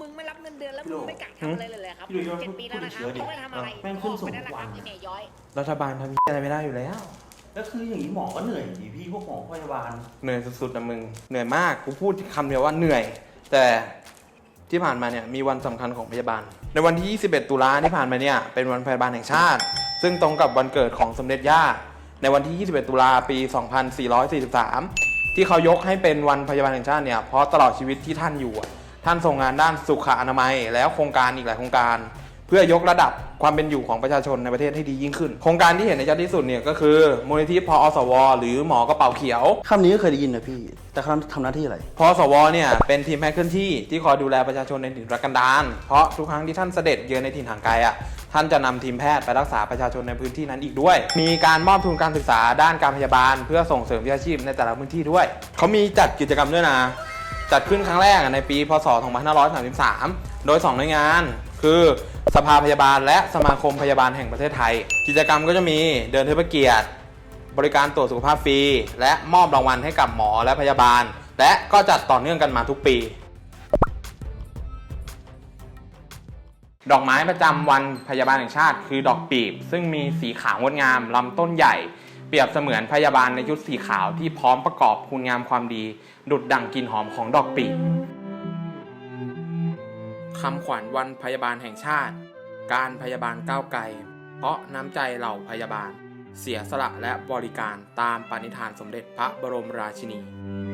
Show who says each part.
Speaker 1: มึงไม่รับเงินเดือนแล้ว
Speaker 2: พี่
Speaker 1: มึ
Speaker 2: โด่
Speaker 1: งไม่กะทำอะไรเลยเลยครับ
Speaker 2: พี่โด่
Speaker 1: เจ็ดปีแล้วนะครับ
Speaker 2: พูดถึง
Speaker 1: ต้องไม่ทำอะไร
Speaker 2: แม่งขึ้นสูง
Speaker 1: ไปได้แล้วครับ
Speaker 2: ทุกวัน
Speaker 1: ไอ้แม่ย้อย
Speaker 3: รัฐบาลทำอะไรไม่ได้อยู่แล้ว
Speaker 2: แล้วคืออย่างนี้หมอก็เหนื่อยดิพี่พวกหมอพยาบาล
Speaker 3: เหนื่อยสุดๆนะมึง เหนื่อยมาก กูพูดคำเดียวว่าเหนื่อย แต่ที่ผ่านมาเนี่ยมีวันสำคัญของพยาบาล ในวันที่ 21 ตุลาที่ผ่านมาเนี่ยเป็นวันพยาบาลแห่งชาติ ซึ่งตรงกับวันเกิดของสมเด็จย่า ในวันที่ 21 ตุลาปี 2443 ที่เขายกให้เป็นวันพยาบาลแห่งชาติเนี่ยเพราะตลอดชีวิตที่ท่านอยู่อะ ท่านทรงงานด้านสุขอนามัย แล้วโครงการอีกหลายโครงการ เพื่อยกระดับความเป็นอยู่ของประชาชนในประเทศให้ดียิ่งขึ้น โครงการที่เห็นในชัดที่สุดเนี่ยก็คือมูลนิธิพอสว หรือหมอกระเป๋าเขียว
Speaker 4: คำนี้ก็เคยได้ยินนะพี่ แต่เขาทำหน้าที่อะไร
Speaker 3: พอสวเนี่ยเป็นทีมแพทย์เคลื่อนที่ที่คอยดูแลประชาชนในถิ่นทุรกันดารเพราะทุกครั้งที่ท่านเสด็จเยือนในถิ่นห่างไกลอะท่านจะนำทีมแพทย์ไปรักษาประชาชนในพื้นที่นั้นอีกด้วย มีการมอบทุนการศึกษาด้านการพยาบาล เพื่อส่งเสริมวิชาชีพในแต่ละพื้นที่ด้วย เขามีจัดกิจกรรมด้วยนะ จัดขึ้นครั้งแรกในปี พศ 2533 โดย 2 หน่วยงาน คือสภาพยาบาลและสมาคมพยาบาลแห่งประเทศไทย กิจกรรมก็จะมีเดินเทิดพระเกียรติ บริการตรวจสุขภาพฟรี และมอบรางวัลให้กับหมอและพยาบาล และก็จัดต่อเนื่องกันมาทุกปี ดอกไม้ประจำวันพยาบาลแห่งชาติ คือดอกปีบ ซึ่งมีสีขาวงดงามลำต้นใหญ่ เปรียบเสมือนพยาบาลในชุดสีขาวที่พร้อมประกอบคุณงามความดี ดุดดั่งกลิ่นหอมของดอกปีคำขวัญวันพยาบาลแห่งชาติ การพยาบาลก้าวไกล เพราะน้ำใจเหล่าพยาบาล เสียสละและบริการตามปณิธานสมเด็จพระบรมราชินี